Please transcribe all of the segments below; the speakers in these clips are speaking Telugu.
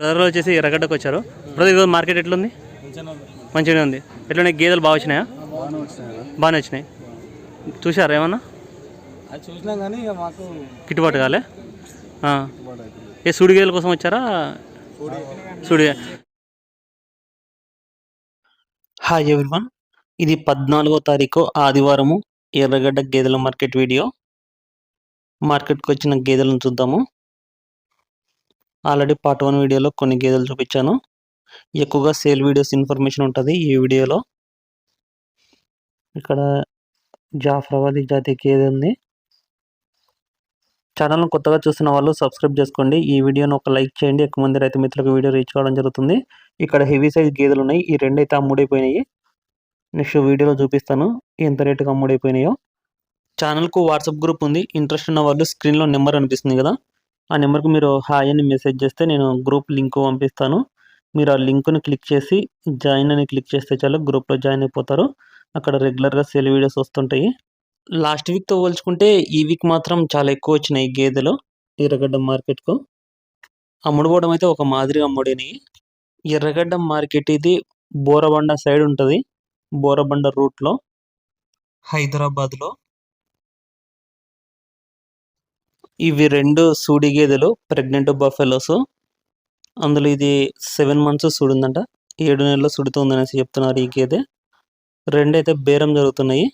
బ్రదర్లో వచ్చేసి ఎర్రగడ్డకు వచ్చారు బ్రదర్ ఈరోజు మార్కెట్ ఎట్లుంది? మంచిగానే ఉంది. ఎట్లున్నాయి? గేదెలు బాగా వచ్చినాయా? బాగానే వచ్చినాయి. కదా బాగానే వచ్చినాయి చూసారా ఏమన్నా చూసినాం కానీ మాకు గిట్టుబాటు కాలే. ఏ సూడి గేదెల కోసం వచ్చారా? సూడి. హాయ్ ఎవ్రీవన్ ఇది పద్నాలుగో తారీఖు ఆదివారము ఎర్రగడ్డ గేదెల మార్కెట్ వీడియో. మార్కెట్కి వచ్చిన గేదెలను చూద్దాము. ఆల్రెడీ పార్ట్ వన్ వీడియోలో కొన్ని గేదెలు చూపించాను. ఎక్కువగా సేల్ వీడియోస్ ఇన్ఫర్మేషన్ ఉంటుంది ఈ వీడియోలో. ఇక్కడ జాఫ్రాబాదీ జాతి గేదె ఉంది. ఛానల్ను కొత్తగా చూస్తున్న వాళ్ళు సబ్స్క్రైబ్ చేసుకోండి. ఈ వీడియోను ఒక లైక్ చేయండి. ఎక్కువ మంది రైతు మిత్రులకు వీడియో రీచ్ కావడం జరుగుతుంది. ఇక్కడ హెవీ సైజ్ గేదెలు ఉన్నాయి. ఈ రెండైతే అమ్ముడైపోయినాయి. నెక్స్ట్ వీడియోలో చూపిస్తాను. ఎంత రేటుగా అమ్ముడైపోయినాయో. ఛానల్కు వాట్సాప్ గ్రూప్ ఉంది. ఇంట్రెస్ట్ ఉన్న వాళ్ళు స్క్రీన్లో నెంబర్ అనిపిస్తుంది కదా. ఆ నెంబర్కి మీరు హాయ్ అని మెసేజ్ చేస్తే నేను గ్రూప్ లింక్ పంపిస్తాను. మీరు ఆ లింక్ను క్లిక్ చేసి జాయిన్ అని క్లిక్ చేస్తే చాలు గ్రూప్లో జాయిన్ అయిపోతారు. అక్కడ రెగ్యులర్గా సెల్ వీడియోస్ వస్తుంటాయి. లాస్ట్ వీక్తో పోల్చుకుంటే ఈ వీక్ మాత్రం చాలా ఎక్కువ వచ్చినాయి గేదెలు ఎర్రగడ్డ మార్కెట్కు. అమ్ముడుపోవడం అయితే ఒక మాదిరిగా అమ్ముడినాయి. ఎర్రగడ్డ మార్కెట్ ఇది బోరబండ సైడ్ ఉంటుంది. బోరబండ రూట్లో హైదరాబాద్లో. ఇవి రెండు సూడి గేదెలు ప్రెగ్నెంట్ బఫెలోస్ అందులో ఇది సెవెన్ మంత్స్ సుడుందంట. ఏడు నెలలు సుడుతుంది అనేసి చెప్తున్నారు ఈ గేదె. రెండైతే బేరం జరుగుతున్నాయి.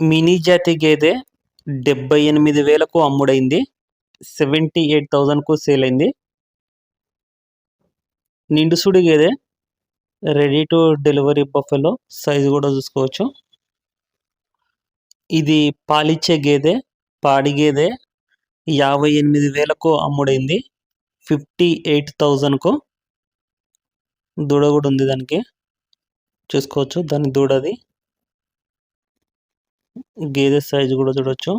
మినీ జాతి గేదె డెబ్బై ఎనిమిది వేలకు అమ్ముడైంది. సెవెంటీ ఎయిట్ థౌజండ్కు సేల్ అయింది నిండుసుడి గేదె ready to delivery buffalo size కూడా చూసుకోవచ్చు. ఇది పాలిచ్చే గేదె పాడి గేదె యాభై ఎనిమిది వేలకు అమ్ముడైంది. ఫిఫ్టీ ఎయిట్ థౌజండ్కు దూడ కూడా ఉంది దానికి. చూసుకోవచ్చు దాని దూడది. గేదె సైజు కూడా చూడొచ్చు.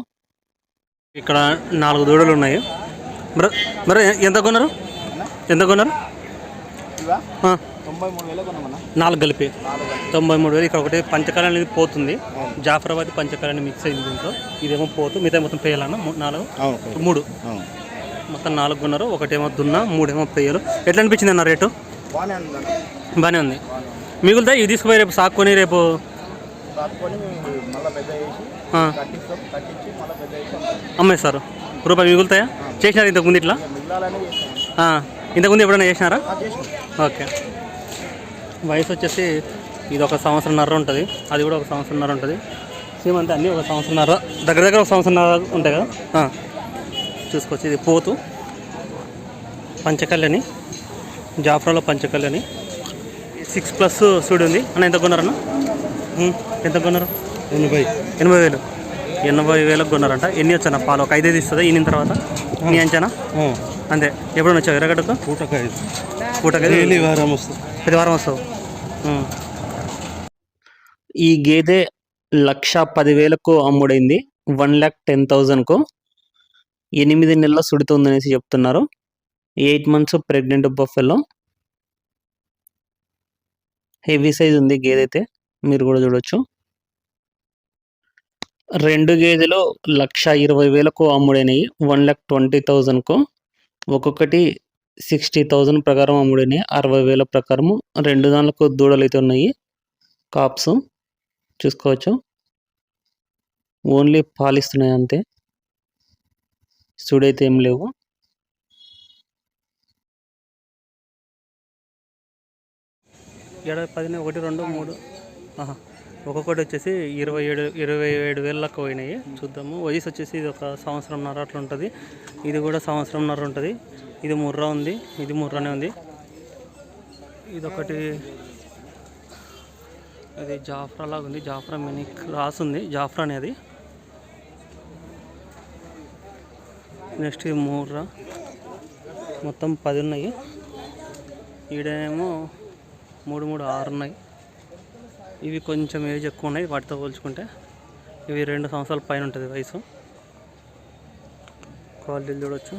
ఇక్కడ నాలుగు దూడలు ఉన్నాయి మరి మరి ఎంత కొన్నారు? ఎంత కొన్నారు? నాలుగు కలిపి. తొంభై మూడు వేలు. ఇక్కడ ఒకటి పంచకాలం అనేది పోతుంది. జాఫరాబాద్ పంచకాలం మిక్స్ అయింది దీంట్లో. ఇదేమో పోతు మిగతా మొత్తం పేయాలన్న? నాలుగు? మూడు. మొత్తం నాలుగు కొన్నారు. ఒకటేమో దున్న మూడేమో పేయలు ఎట్లా అనిపించింది అన్న రేటు? బాగానే ఉంది మిగులుతా ఇవి తీసుకుపోయి రేపు సాక్కొని రేపు అమ్ముతాం. అమ్మేస్తారు రూపాయి మిగులుతాయా? చేసినారు ఇంతకుముందు ఇట్లా? ఇంతకుముందు ఎప్పుడైనా చేసినారా? ఓకే. వయసు వచ్చేసి ఇది ఒక సంవత్సరంన్నర ఉంటుంది. అది కూడా ఒక సంవత్సరంన్నర ఉంటుంది. సేమ్ అంతే అన్నీ ఒక సంవత్సరంన్నర దగ్గర దగ్గర ఒక సంవత్సరంన్నర ఉంటాయి కదా. చూసుకోవచ్చు. ఇది పోతు పంచకళ్యాణి జాఫ్రాలో పంచకళ్యాణి. సిక్స్ ప్లస్ సూడి ఉంది. అన్న ఎంత కొన్నారన్న? ఎంత కొన్నారు? ఎనభై. ఎనభై వేలు. ఎనభై వేలకు కొన్నారంట. ఎన్ని వచ్చానా పాలు? ఒక ఐదైదు ఇస్తుందా ఈయన తర్వాత? నీ అంచనా? అంతే. ఎప్పుడైనా వచ్చావు? ఎర్రగడ్డకు? పూటకాయ. పూటకి వారం వస్తుంది. ప్రతి వారం వస్తావు ఈ గేదె లక్ష పదివేలకు అమ్ముడైంది. వన్ ల్యాక్ టెన్ థౌజండ్కు. ఎనిమిది నెలల సుడుతుందనేసి చెప్తున్నారు. Eight months pregnant buffalo heavy size ఉంది గేదె అయితే మీరు కూడా చూడొచ్చు. రెండు గేదెలు లక్ష ఇరవై వేలకు అమ్ముడైనవి వన్ ల్యాక్ ట్వంటీ థౌజండ్కు. ఒక్కొక్కటి సిక్స్టీ థౌజండ్ ప్రకారం అమ్ముడినాయి. అరవై వేల ప్రకారము రెండు దానిలకు దూడలు అయితే ఉన్నాయి. కాప్స్ చూసుకోవచ్చు. ఓన్లీ పాలిస్తున్నాయి అంతే. సుడైతే ఏం లేవు. ఏడాది పది ఒకటి రెండు మూడు. ఆహా. ఒక్కొక్కటి వచ్చేసి ఇరవై ఏడు ఇరవై ఏడు వేలకు పోయినాయి. చూద్దాము. వయసు వచ్చేసి ఇది ఒక సంవత్సరంన్నర అట్లా ఉంటుంది. ఇది కూడా సంవత్సరంన్నర ఉంటుంది. ఇది ముర్రా ఉంది. ఇది ముర్రానే ఉంది. ఇది ఒకటి జాఫ్రా లాగా ఉంది. జాఫ్రా మినీ క్రాస్ ఉంది. జాఫ్రా అనేది. నెక్స్ట్ ఇది ముర్రా. మొత్తం పది ఉన్నాయి. ఈడేమో మూడు మూడు ఆరు ఉన్నాయి. ఇవి కొంచెం ఏజ్ ఎక్కువ ఉన్నాయి వాటితో పోల్చుకుంటే ఇవి రెండు సంవత్సరాల పైన ఉంటుంది వయసు. క్వాలిటీలు చూడవచ్చు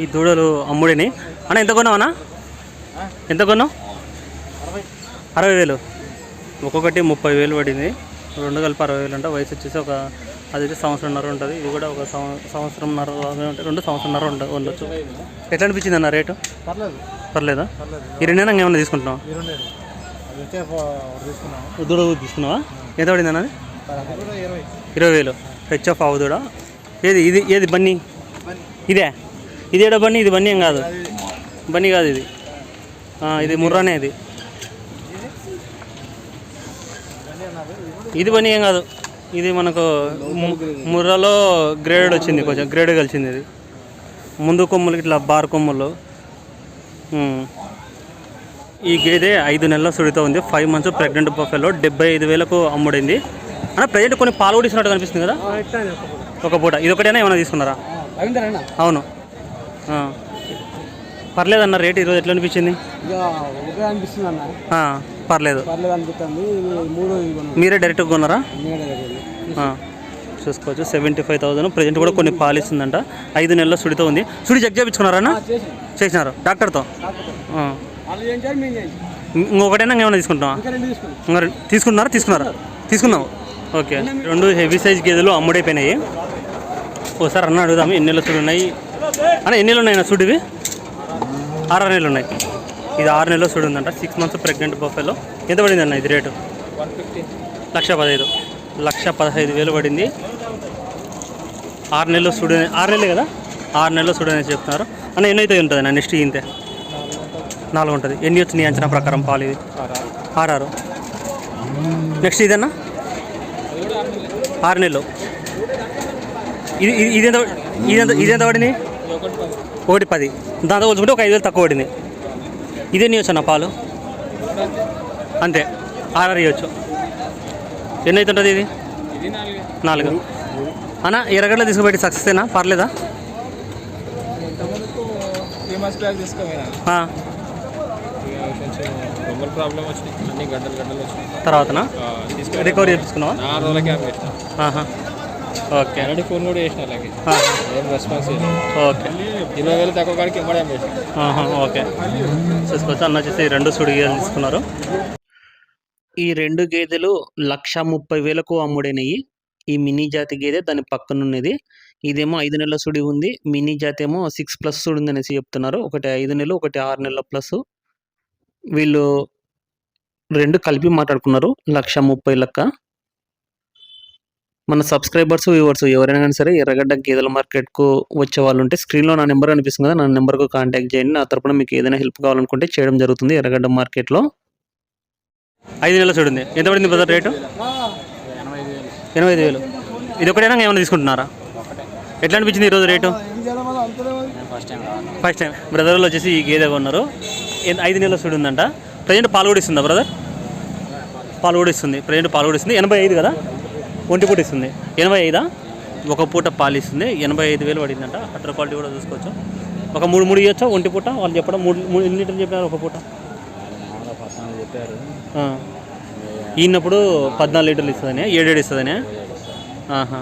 ఈ దూడలు అమ్ముడిని. అన్న ఎంత కొన్నావు అన్న? ఎంత కొన్నావు? అరవై వేలు. ఒక్కొక్కటి ముప్పై వేలు పడింది. రెండు కలిపి అరవై వేలు అంట. వయసు వచ్చేసి ఒక అదైతే సంవత్సరంన్నర ఉంటుంది. ఇది కూడా ఒక సంవ సంవత్సరంన్నర ఉంటుంది. రెండు సంవత్సరంన్నర ఉండ ఉండొచ్చు. ఎట్లా అనిపించింది అన్న రేటు? పర్లేదు. ఈ రెండు. అది వచ్చే తీసుకున్నాము దూడ తీసుకున్నావా? ఎంత పడింది అన్నది? ఇరవై. వేలు. హెచ్ఎఫ్ ఆవు దూడ. ఏది ఇది ఏది బన్నీ? ఇదే? ఇదేడా బన్నీ? ఇది బన్నీ ఏం కాదు? బన్నీ కాదు ఇది. ఇది ముర్రానే ఇది? ఇది బన్నీ ఏం కాదు? ఇది మనకు ముర్రాలో గ్రేడ్ వచ్చింది కొంచెం గ్రేడ్ కలిసింది ఇది. ముందు కొమ్ములు ఇట్లా బార్ కొమ్ములు. ఈ గేదె ఐదు నెలల సుడితో ఉంది. ఫైవ్ మంత్స్ ప్రెగ్నెంట్ బఫెలో డెబ్బై ఐదు వేలకు అమ్ముడింది. అన్న ప్రజెంట్ కొన్ని పాలు కూడా ఇస్తున్నట్టు కనిపిస్తుంది కదా? ఒక పూట. ఇది ఒకటేనా ఏమైనా తీసుకున్నారా? అవును. ఆ. పర్లేదన్న రేట్ ఈరోజు ఎట్లా అనిపించింది? ఇక అనిపిస్తుంది అన్న. ఆ, పర్లేదు. పర్లేదు అనిపిస్తుంది. ఇది మూడు మీరే డైరెక్ట్గా కొన్నారా? ఆ, చూసుకోవచ్చు. Seventy five thousand. ప్రజెంట్ కూడా కొన్ని పాలు ఇస్తుందంట ఐదు నెలల సుడితో ఉంది. సుడి చెక్ చేయించుకున్నారా చేసి చేసినారు. డాక్టర్తో? ఆ. వాళ్ళు ఏం చేయాలి మేము చేయాలి? ఇంకొకటైనా ఏమైనా తీసుకుంటావా ఇంకా రెండు తీసుకున్నాం. తీసుకున్నారా తీసుకున్నారా? తీసుకున్నాం ఓకే. రెండు హెవీ సైజ్ గేదెలు అమ్ముడైపోయినాయి. ఒకసారి అన్న అడుగుదాము ఎన్ని నెలలు సుడి ఉన్నాయి అన్న ఎన్ని నెలలు ఉన్నాయి సుడివి? ఆరు నెలలు ఉన్నాయి. ఇది ఆరు నెలలు చూడుందంట సిక్స్ మంత్స్ ప్రెగ్నెంట్ బఫెలో ఎంత పడింది అన్న ఇది రేటు లక్ష పదహైదు. లక్ష పదహైదు వేలు పడింది. ఆరు నెలలు చూడ ఆరు నెలలు కదా? ఆరు నెలలు చూడని చెప్తున్నారు. అన్న ఎన్నైతే ఉంటుంది అన్న నెక్స్ట్ ఇంతే నాలుగు ఉంటుంది. ఎన్ని వచ్చినాయి అంచనా ప్రకారం పాలు ఇది ఆర్ఆర్ నెక్స్ట్ ఇదన్నా? ఆరు నెలలు. ఇది ఇది- ఇదెంత ఇదెంత ఇదెంత పడింది? ఒకటి పది. దాంతో పోల్చుకుంటే ఒక ఐదు వేలు తక్కువ పడింది. ఇదే ఇవ్వచ్చు అన్న పాలు? అంతే. ఆర్ఆర్ ఇవ్వచ్చు. ఎన్ని అవుతుంటుంది ఇది? నాలుగు. అన్న ఎర్రగడ్డ తీసుకుపెట్టి సక్సెస్ పర్లేదా త్రీ మంత్స్ బ్యాక్ తీసుకోమైనా ఆ, కొంచెం బొమ్మల ప్రాబ్లం వచ్చినాయి అన్ని గడ్డలు గడ్డలు వచ్చినాయి తర్వాతనా తీసుకొని రికవరీ చేపించుకున్నావా ఓకే. ఆల్రెడీ ఫోన్ కూడా చేసిన అలాగే. ఆహా. ఏం రెస్పాన్స్ ఓకే. ఇరవై వేలు తక్కువ కాడికి ఆహా, ఓకే. చూసుకోవచ్చు. అన్న వచ్చేసి రెండు సుడి గేదెలు తీసుకున్నారు. ఈ రెండు గేదెలు లక్ష ముప్పై వేలకు అమ్ముడైనవి ఈ మినీ జాతి గేదె దాని పక్కన ఉన్నది ఇదేమో ఐదు నెలల సుడి ఉంది. మినీ జాతి ఏమో సిక్స్ ప్లస్ సుడి ఉంది అనేసి చెప్తున్నారు. ఒకటి ఐదు నెలలు ఒకటి ఆరు నెలల ప్లస్. వీళ్ళు రెండు కలిపి మాట్లాడుకున్నారు. లక్ష ముప్పై లెక్క. మన సబ్స్క్రైబర్స్ వ్యూవర్స్ ఎవరైనా కానీ సరే ఎర్రగడ్డ గేదెల మార్కెట్కు వచ్చే వాళ్ళు ఉంటే స్క్రీన్లో నా నెంబర్ అనిపిస్తుంది కదా నా నెంబర్కు కాంటాక్ట్ చేయండి. నా తరపున మీకు ఏదైనా హెల్ప్ కావాలనుకుంటే చేయడం జరుగుతుంది ఎర్రగడ్డ మార్కెట్లో. ఐదు నెలలు చూడండి. ఎంత పడింది బ్రదర్ రేటు ఎనభై ఐదు వేలు. ఇది ఒకటేనా? ఏమైనా తీసుకుంటున్నారా? ఎట్లా అనిపించింది ఈరోజు రేటు ఫస్ట్ టైం బ్రదర్లు వచ్చేసి ఈ గేదె ఉన్నారు ఐదు నెలల సుడి ఉందంట ప్రజెంట్ పాలు కూడా ఇస్తుందా బ్రదర్ పాలు కూడా ఇస్తుంది. ప్రజెంట్ పాలు కూడా ఇస్తుంది. ఎనభై ఐదు కదా? ఒంటి పూట ఇస్తుంది. ఎనభై ఐదా? ఒక పూట పాలు ఇస్తుంది. ఎనభై ఐదు వేలు పడిందంట. అటర్ క్వాలిటీ కూడా చూసుకోవచ్చు. ఒక మూడు మూడు ఇవ్వచ్చా ఒంటి పూట? వాళ్ళు చెప్పడం మూడు మూడు ఎన్ని లీటర్లు చెప్పినారు ఒక పూట? చెప్పారు. ఈనప్పుడు పద్నాలుగు లీటర్లు ఇస్తుందని ఏడేడు ఇస్తుందని? ఆహా.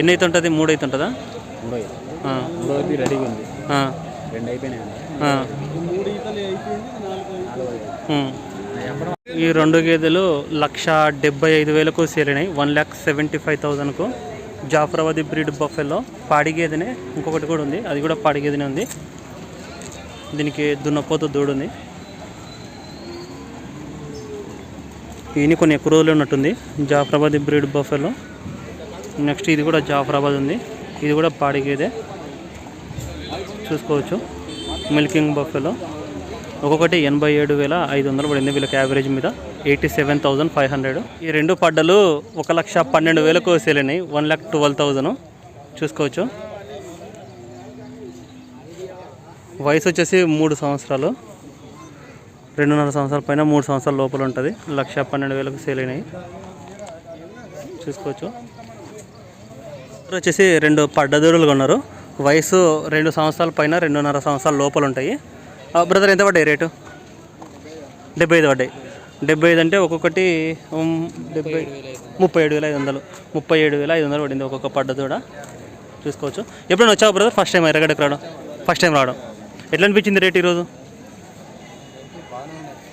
ఎన్ని అయితే ఉంటుంది? మూడు అయితే ఉంటుందా మూడో రెడీగా ఉంది. రెండు అయిపోయినాయి ఈ రెండు గేదెలు లక్ష డెబ్బై ఐదు వేలకు సేలినాయి వన్ ల్యాక్ సెవెంటీ ఫైవ్ థౌజండ్కు జాఫరాబాదీ బ్రీడ్ బఫెల్లో పాడి గేదెనే ఇంకొకటి కూడా ఉంది. అది కూడా పాడి గేదెనే ఉంది. దీనికి దున్నపోత దూడు ఉంది. ఈయన కొన్ని ఎక్కువ రోజులు ఉన్నట్టుంది. Jafarabadi breed buffalo. నెక్స్ట్ ఇది కూడా జాఫరాబాద్ ఉంది. ఇది కూడా పాడి గేదె. చూసుకోవచ్చు. మిల్కింగ్ బఫెలో ఒక్కొక్కటి ఎనభై ఏడు వేల ఐదు వందలు పడింది వీళ్ళకి యావరేజ్ మీద. Eighty seven thousand five hundred ఈ రెండు పడ్డలు ఒక లక్ష పన్నెండు వేలకు సేల్ అయినాయి. వన్ ల్యాక్ ట్వెల్వ్ థౌజండ్ చూసుకోవచ్చు. వయసు వచ్చేసి మూడు సంవత్సరాలు. రెండున్నర సంవత్సరాల పైన మూడు సంవత్సరాల లోపల ఉంటుంది. లక్ష పన్నెండు వేలకు సేల్ అయినాయి. చూసుకోవచ్చు. వచ్చేసి రెండు పడ్డదూరులుగా కొన్నారు. వయసు రెండు సంవత్సరాల పైన రెండున్నర సంవత్సరాల లోపల ఉంటాయి. బ్రదర్ ఎంత పడ్డాయి రేటు? డెబ్బై ఐదు పడ్డాయి. డెబ్బై ఐదు అంటే ఒక్కొక్కటి డెబ్బై ముప్పై ఏడు వేల ఐదు వందలు. ముప్పై ఏడు వేల ఐదు వందలు పడింది ఒక్కొక్క పడ్డదూడ చూసుకోవచ్చు. ఎప్పుడైనా వచ్చావు బ్రదర్? ఫస్ట్ టైం ఎర్రగడ్డకు రావడం. ఫస్ట్ టైం రావడం. ఎట్లా అనిపించింది రేట్ ఈరోజు?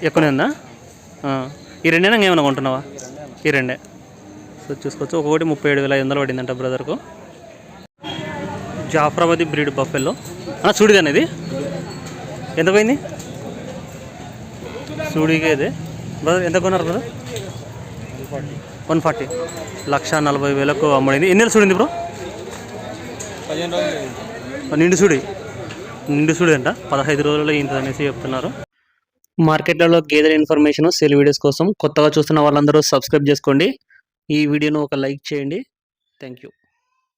ఎక్కువనే ఉందా? ఈ రెండేనా ఏమైనా కొంటున్నావా? ఈ రెండే. సో చూసుకోవచ్చు. ఒక్కొక్కటి ముప్పై ఏడు వేల ఐదు వందలు పడిందంట బ్రదర్కు. Jafarabadi breed buffalo. అన్న చూడిది ఎంత పోయింది? చూడిగా ఇది బ్రదర్ ఎంత కొన్నారు బ్రదర్ వన్ ఫార్టీ. లక్ష నలభై వేలకు అమ్ముడింది. ఎన్ని నెలలు చూడింది బ్రో నిండు సుడి. నిండు సుడి అంట. పదహైదు రోజుల్లో ఇంత అనేసి చెప్తున్నారు. మార్కెట్లలో గేదెల ఇన్ఫర్మేషన్ సేల్ వీడియోస్ కోసం కొత్తగా చూస్తున్న వాళ్ళందరూ సబ్స్క్రైబ్ చేసుకోండి. ఈ వీడియోను ఒక లైక్ చేయండి. Thank you